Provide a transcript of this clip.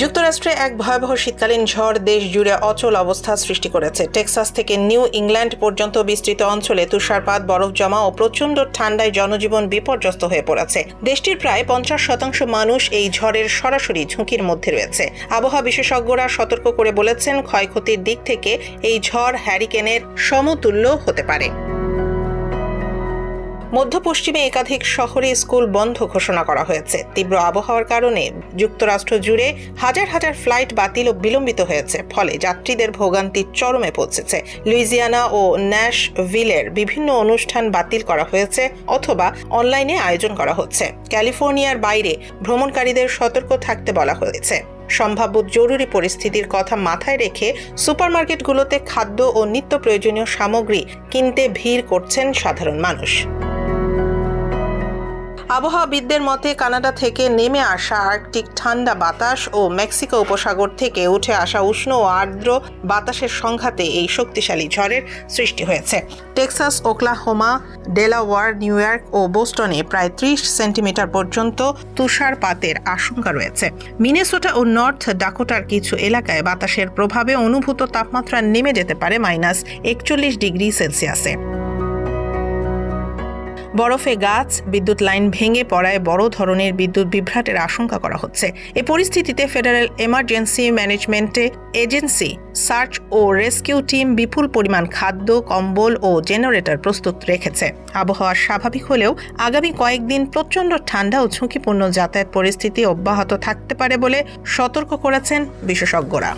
যুক্তরাষ্ট্রে এক ভয়াবহ শীতকালীন ঝড় দেশ জুড়ে অচল অবস্থা সৃষ্টি করেছে। টেক্সাস থেকে নিউ ইংল্যান্ড পর্যন্ত বিস্তৃত অঞ্চলে তুষারপাত, বরফ জমা ও প্রচণ্ড ঠান্ডায় জনজীবন বিপর্যস্ত হয়ে পড়েছে। দেশটির প্রায় পঞ্চাশ শতাংশ মানুষ এই ঝড়ের সরাসরি ঝুঁকির মধ্যে রয়েছে। আবহাওয়া বিশেষজ্ঞরা সতর্ক করে বলেছেন, ক্ষয়ক্ষতির দিক থেকে এই ঝড় হ্যারিকেনের সমতুল্য হতে পারে। মধ্য পশ্চিমে একাধিক শহরে স্কুল বন্ধ ঘোষণা করা হয়েছে। তীব্র আবহাওয়ার কারণে যুক্তরাষ্ট্র জুড়ে হাজার হাজার ফ্লাইট বাতিল ও বিলম্বিত হয়েছে, ফলে যাত্রীদের ভোগান্তি চরমে পৌঁছেছে। লুইজিয়ানা ও ন্যাশ ভিলের বিভিন্ন অনুষ্ঠান বাতিল করা হয়েছে অথবা অনলাইনে আয়োজন করা হচ্ছে। ক্যালিফোর্নিয়ার বাইরে ভ্রমণকারীদের সতর্ক থাকতে বলা হয়েছে। সম্ভাব্য জরুরি পরিস্থিতির কথা মাথায় রেখে সুপারমার্কেটগুলোতে খাদ্য ও নিত্য প্রয়োজনীয় সামগ্রী কিনতে ভিড় করছেন সাধারণ মানুষ। আবহাওয়াবিদদের মতে, কানাডা থেকে নেমে আসা আর্কটিক ঠান্ডা বাতাস ও মেক্সিকো উপসাগর থেকে উঠে আসা উষ্ণ ও আর্দ্র বাতাসের সংঘাতে এই শক্তিশালী ঝড়ের সৃষ্টি হয়েছে। Texas, Oklahoma, Delaware, New York ও বোস্টনে প্রায় ত্রিশ সেন্টিমিটার পর্যন্ত তুষারপাতের আশঙ্কা রয়েছে। মিনেসোটা ও নর্থ ডাকোটার কিছু এলাকায় বাতাসের প্রভাবে অনুভূত তাপমাত্রা নেমে যেতে পারে মাইনাস একচল্লিশ ডিগ্রি সেলসিয়াসে। বরফে গাছ, বিদ্যুৎ লাইন ভেঙে পড়ায় বড় ধরনের বিদ্যুৎ বিভ্রাটের আশঙ্কা করা হচ্ছে। এ পরিস্থিতিতে ফেডারেল এমার্জেন্সি ম্যানেজমেন্টে এজেন্সি, সার্চ ও রেস্কিউ টিম বিপুল পরিমাণ খাদ্য, কম্বল ও জেনারেটর প্রস্তুত রেখেছে। আবহাওয়া স্বাভাবিক হলেও আগামী কয়েকদিন প্রচণ্ড ঠান্ডা ও ঝুঁকিপূর্ণ যাতায়াত পরিস্থিতি অব্যাহত থাকতে পারে বলে সতর্ক করেছেন বিশেষজ্ঞরা।